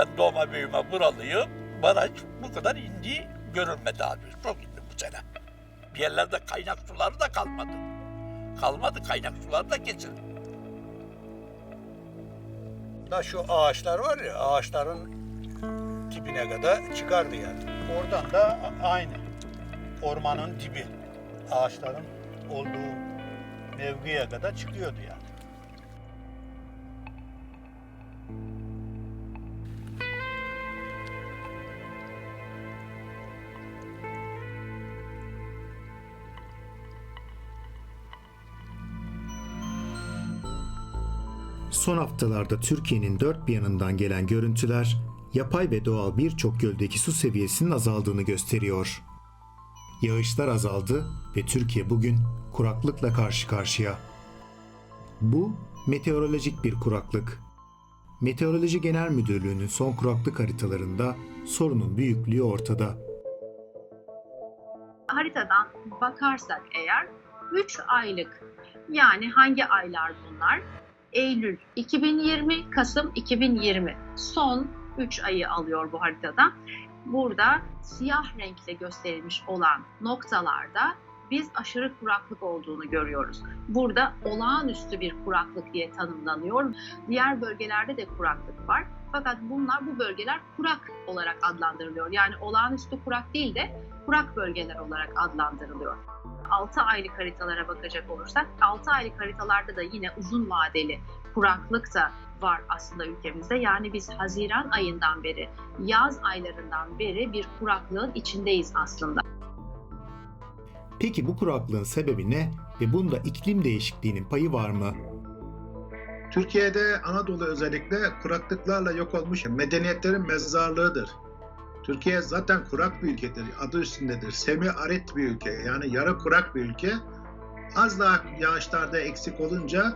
Ben doğma büyüme buralıyım. Baraj bu kadar indi görülmedi abi. Çok indi bu sene. Bir yerlerde kaynak suları da kalmadı. Kalmadı kaynak suları da kesildi. Da şu ağaçlar var ya ağaçların dibine kadar çıkardı yani. Oradan da aynı. Ormanın dibi. Ağaçların olduğu mevkiye kadar çıkıyordu yani. Son haftalarda Türkiye'nin dört bir yanından gelen görüntüler, yapay ve doğal birçok göldeki su seviyesinin azaldığını gösteriyor. Yağışlar azaldı ve Türkiye bugün kuraklıkla karşı karşıya. Bu meteorolojik bir kuraklık. Meteoroloji Genel Müdürlüğü'nün son kuraklık haritalarında sorunun büyüklüğü ortada. haritadan bakarsak eğer 3 aylık yani hangi aylar bunlar? Eylül 2020, Kasım 2020 son 3 ayı alıyor bu haritada. Burada siyah renkle gösterilmiş olan noktalarda biz aşırı kuraklık olduğunu görüyoruz. Burada olağanüstü bir kuraklık diye tanımlanıyor. Diğer bölgelerde de kuraklık var. Fakat bunlar bu bölgeler kurak olarak adlandırılıyor. Yani olağanüstü kurak değil de kurak bölgeler olarak adlandırılıyor. 6 aylık haritalara bakacak olursak 6 aylık haritalarda da yine uzun vadeli kuraklık da var aslında ülkemizde. Yani biz Haziran ayından beri, yaz aylarından beri bir kuraklığın içindeyiz aslında. Peki bu kuraklığın sebebi ne ve bunda iklim değişikliğinin payı var mı? Türkiye'de Anadolu özellikle kuraklıklarla yok olmuş medeniyetlerin mezarlığıdır. Türkiye zaten kurak bir ülkedir, adı üstündedir. Semi arit bir ülke, yani yarı kurak bir ülke. Az daha yağışlarda eksik olunca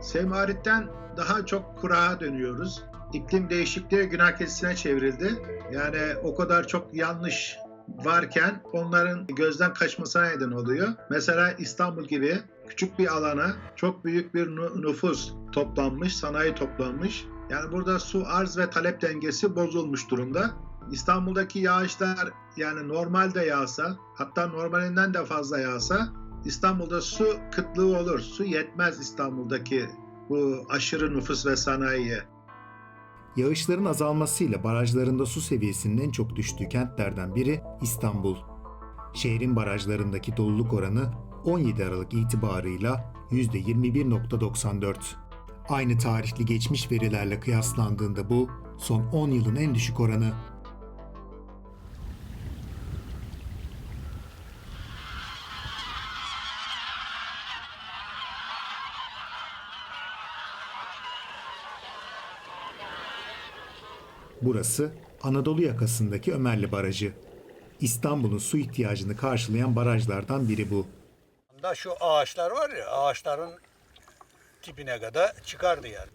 semi aritten daha çok kurağa dönüyoruz. İklim değişikliği günah keçisine çevrildi. Yani o kadar çok yanlış varken onların gözden kaçmasına neden oluyor. Mesela İstanbul gibi küçük bir alana çok büyük bir nü- nüfus toplanmış, sanayi toplanmış. Yani burada su arz ve talep dengesi bozulmuş durumda. İstanbul'daki yağışlar yani normalde yağsa, hatta normalinden de fazla yağsa İstanbul'da su kıtlığı olur. Su yetmez İstanbul'daki bu aşırı nüfus ve sanayiye. Yağışların azalmasıyla barajlarında su seviyesinin en çok düştüğü kentlerden biri İstanbul. Şehrin barajlarındaki doluluk oranı 17 Aralık itibarıyla %21.94. Aynı tarihli geçmiş verilerle kıyaslandığında bu son 10 yılın en düşük oranı. Burası Anadolu yakasındaki Ömerli Barajı. İstanbul'un su ihtiyacını karşılayan barajlardan biri bu. Da şu ağaçlar var ya ağaçların dibine kadar çıkardı yani.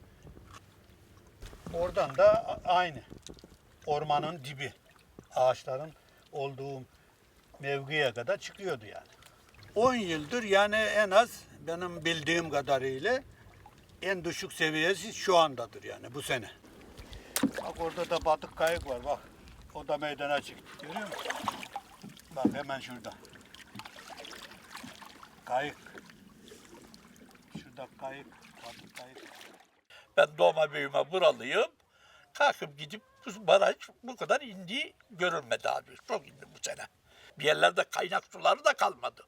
Oradan da aynı. Ormanın dibi. Ağaçların olduğu mevkiye kadar çıkıyordu yani. 10 yıldır yani en az benim bildiğim kadarıyla en düşük seviyesi şu andadır yani bu sene. Bak orada da batık kayık var bak. O da meydana çıktı. Görüyor musun? Bak hemen şurada. Kayık. Şurada kayık, batık kayık. Ben doğma büyüme buralıyım. Kalkıp gidip bu baraj bu kadar indi görülmedi abi. Çok indi bu sene. Bir yerlerde kaynak suları da kalmadı.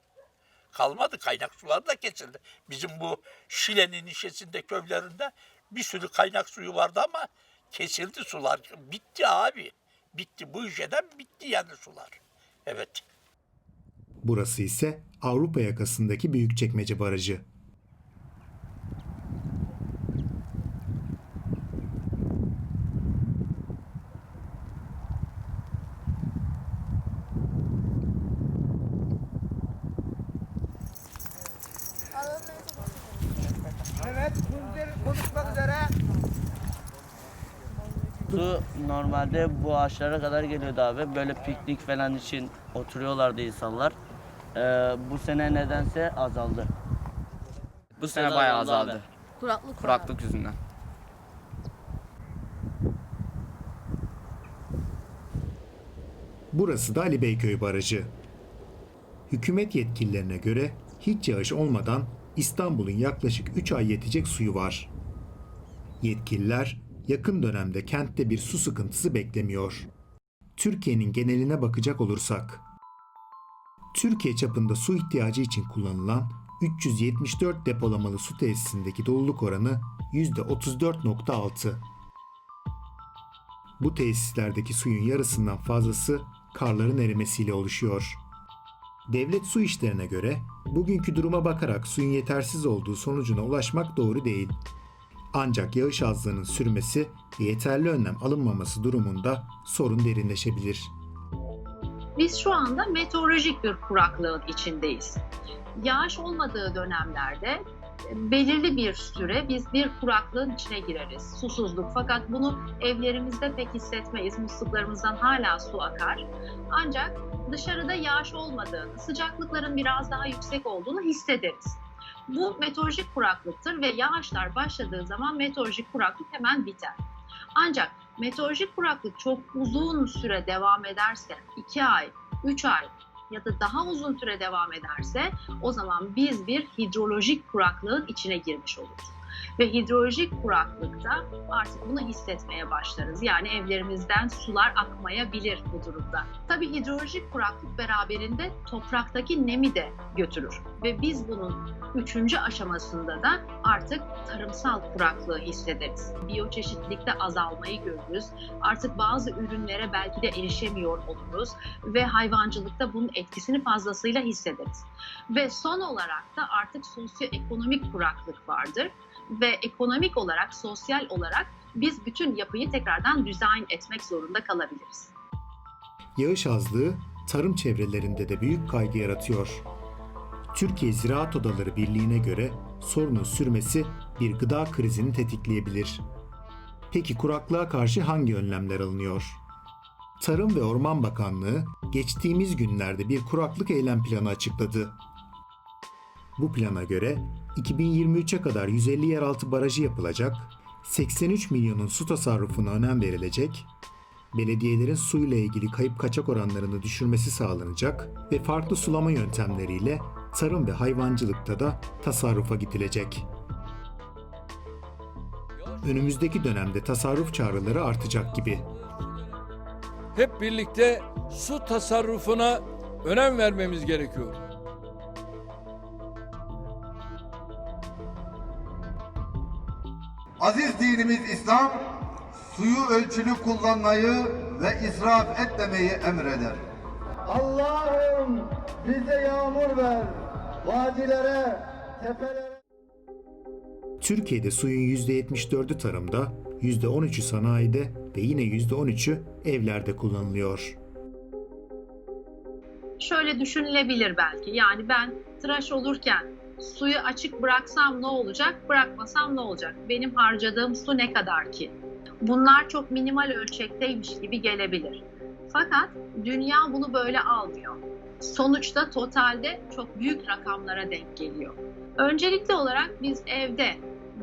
Kalmadı kaynak suları da kesildi. Bizim bu Şile'nin işesinde köylerinde bir sürü kaynak suyu vardı ama kesildi sular. Bitti abi. Bitti. Bu işeden bitti yani sular. Evet. Burası ise Avrupa yakasındaki Büyükçekmece Barajı. Su normalde bu ağaçlara kadar geliyordu abi. Böyle piknik falan için oturuyorlardı insanlar. Ee, bu sene nedense azaldı. Bu sene bayağı azaldı. Kuraklık. Kuraklık yüzünden. Burası da Ali Beyköy Barajı. Hükümet yetkililerine göre hiç yağış olmadan İstanbul'un yaklaşık 3 ay yetecek suyu var. Yetkililer yakın dönemde kentte bir su sıkıntısı beklemiyor. Türkiye'nin geneline bakacak olursak, Türkiye çapında su ihtiyacı için kullanılan 374 depolamalı su tesisindeki doluluk oranı %34.6. Bu tesislerdeki suyun yarısından fazlası karların erimesiyle oluşuyor. Devlet su işlerine göre bugünkü duruma bakarak suyun yetersiz olduğu sonucuna ulaşmak doğru değil. Ancak yağış azlığının sürmesi yeterli önlem alınmaması durumunda sorun derinleşebilir. Biz şu anda meteorolojik bir kuraklığın içindeyiz. Yağış olmadığı dönemlerde e, belirli bir süre biz bir kuraklığın içine gireriz. Susuzluk. Fakat bunu evlerimizde pek hissetmeyiz. Musluklarımızdan hala su akar. Ancak dışarıda yağış olmadığını, sıcaklıkların biraz daha yüksek olduğunu hissederiz. Bu meteorolojik kuraklıktır ve yağışlar başladığı zaman meteorolojik kuraklık hemen biter. Ancak meteorolojik kuraklık çok uzun süre devam ederse, 2 ay, 3 ay ya da daha uzun süre devam ederse o zaman biz bir hidrolojik kuraklığın içine girmiş oluruz. Ve hidrolojik kuraklıkta artık bunu hissetmeye başlarız. Yani evlerimizden sular akmayabilir bu durumda. Tabii hidrolojik kuraklık beraberinde topraktaki nemi de götürür. Ve biz bunun üçüncü aşamasında da artık tarımsal kuraklığı hissederiz. Biyoçeşitlilikte azalmayı görürüz. Artık bazı ürünlere belki de erişemiyor oluruz ve hayvancılıkta bunun etkisini fazlasıyla hissederiz. Ve son olarak da artık sosyoekonomik kuraklık vardır ve ekonomik olarak, sosyal olarak biz bütün yapıyı tekrardan dizayn etmek zorunda kalabiliriz. Yağış azlığı tarım çevrelerinde de büyük kaygı yaratıyor. Türkiye Ziraat Odaları Birliği'ne göre sorunun sürmesi bir gıda krizini tetikleyebilir. Peki kuraklığa karşı hangi önlemler alınıyor? Tarım ve Orman Bakanlığı geçtiğimiz günlerde bir kuraklık eylem planı açıkladı. Bu plana göre 2023'e kadar 150 yeraltı barajı yapılacak, 83 milyonun su tasarrufuna önem verilecek, belediyelerin suyla ilgili kayıp kaçak oranlarını düşürmesi sağlanacak ve farklı sulama yöntemleriyle tarım ve hayvancılıkta da tasarrufa gidilecek. Önümüzdeki dönemde tasarruf çağrıları artacak gibi. hep birlikte su tasarrufuna önem vermemiz gerekiyor. Aziz dinimiz İslam, suyu ölçülü kullanmayı ve israf etmemeyi emreder. Allah'ım bize yağmur ver, vadilere, tepelere. Türkiye'de suyun %74'ü tarımda, %13'ü sanayide ve yine %13'ü evlerde kullanılıyor. Şöyle düşünülebilir belki. Yani ben tıraş olurken suyu açık bıraksam ne olacak, bırakmasam ne olacak? Benim harcadığım su ne kadar ki? Bunlar çok minimal ölçekteymiş gibi gelebilir. Fakat dünya bunu böyle almıyor. Sonuçta totalde çok büyük rakamlara denk geliyor. Öncelikli olarak biz evde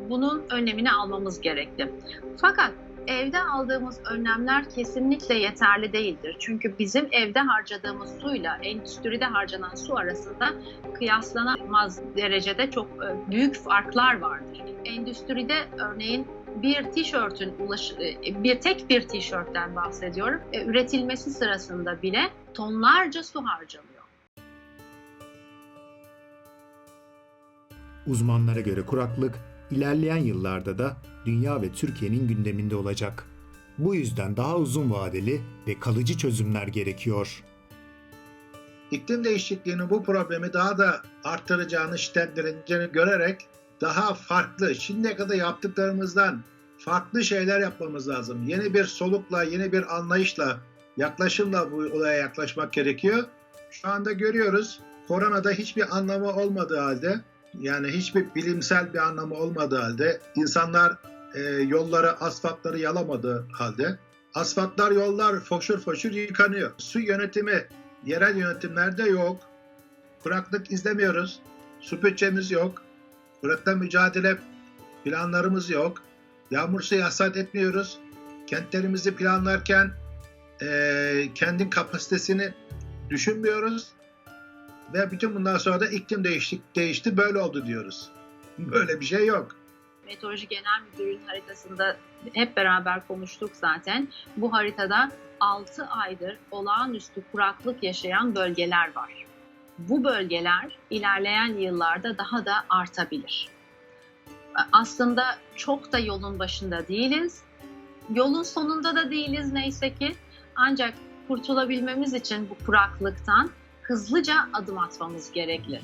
bunun önlemini almamız gerekli. Fakat evde aldığımız önlemler kesinlikle yeterli değildir. Çünkü bizim evde harcadığımız suyla endüstride harcanan su arasında kıyaslanamaz derecede çok e, büyük farklar vardır. Endüstride örneğin bir tişörtün e, bir tek bir tişörtten bahsediyorum. E, Üretilmesi sırasında bile tonlarca su harcanıyor. Uzmanlara göre kuraklık ilerleyen yıllarda da dünya ve Türkiye'nin gündeminde olacak. Bu yüzden daha uzun vadeli ve kalıcı çözümler gerekiyor. İklim değişikliğinin bu problemi daha da arttıracağını, şiddetleneceğini görerek daha farklı, şimdiye kadar yaptıklarımızdan farklı şeyler yapmamız lazım. Yeni bir solukla, yeni bir anlayışla, yaklaşımla bu olaya yaklaşmak gerekiyor. Şu anda görüyoruz, koronada hiçbir anlamı olmadığı halde, yani hiçbir bilimsel bir anlamı olmadığı halde, insanlar e, yolları, asfaltları yalamadığı halde, asfaltlar, yollar foşur foşur yıkanıyor. Su yönetimi yerel yönetimlerde yok. Kuraklık izlemiyoruz. Su bütçemiz yok. Kurakla mücadele planlarımız yok. Yağmur suyu hasat etmiyoruz. Kentlerimizi planlarken e, kendi kapasitesini düşünmüyoruz ve bütün bundan sonra da iklim değişti, değişti böyle oldu diyoruz. Böyle bir şey yok. Meteoroloji Genel Müdürlüğü'nün haritasında hep beraber konuştuk zaten. Bu haritada 6 aydır olağanüstü kuraklık yaşayan bölgeler var. Bu bölgeler ilerleyen yıllarda daha da artabilir. Aslında çok da yolun başında değiliz. Yolun sonunda da değiliz neyse ki. Ancak kurtulabilmemiz için bu kuraklıktan hızlıca adım atmamız gerekli.